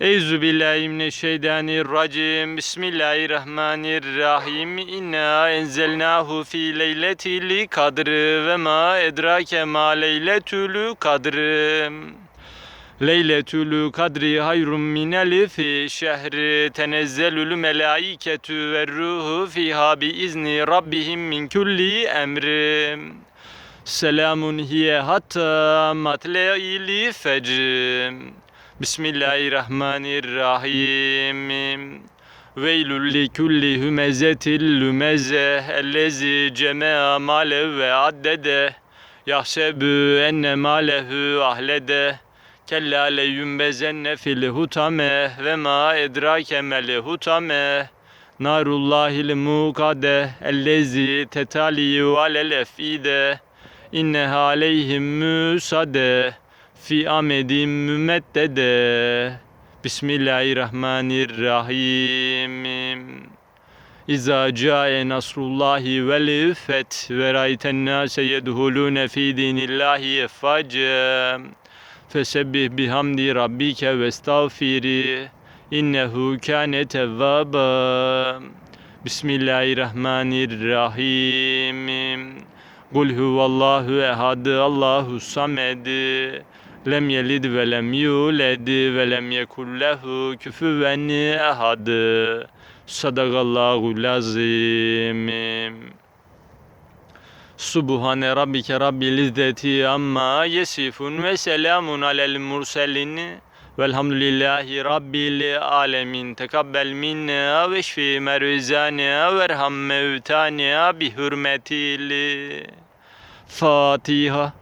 Eyzu billahi mineşşeytanirracim. Bismillahirrahmanirrahim. İnna enzelnahu fi leyletil kadr ve ma edrake ma leyletül kadr. Leyletül kadri hayrun min elfi şehri tenezzelül melaiketü ve ruhu fiha bi izni rabbihim min kulli emrim. Selamun hiye hatta matle'il fecr. Bismillahirrahmanirrahim. Veylül li kulli hümezetil lümeze ellezi cemea male ve addede. Yahsebu enne malehu ahlede. Kella leyumbezenne fil hutame ve ma edrake mel hutame. Narullahil mukade ellezi tetaliyu alel efide. İnneha aleyhim müsade fi amedim mümeddede Bismillahirrahmanirrahim. İza cae nasrullahi vel feth ve rayten nase yedhulune fi dinillahi efface. Fesebbih bihamdi rabbike ve estağfiri. İnnehu kâne tevvâba Bismillahirrahmanirrahim Kul huvallahu ehad Allahu samed. Lem yelid ve lem yuled ve lem yekul lehu küfüven ehad. Sadakallahu lazim. Subhane rabbike rabbil izzeti amma yesifun ve selamun alel murselin Velhamdülillahi Rabbil alemin. Tekabbel minna ve şfi merzana ve erham mevtana bi hürmetil Fatiha.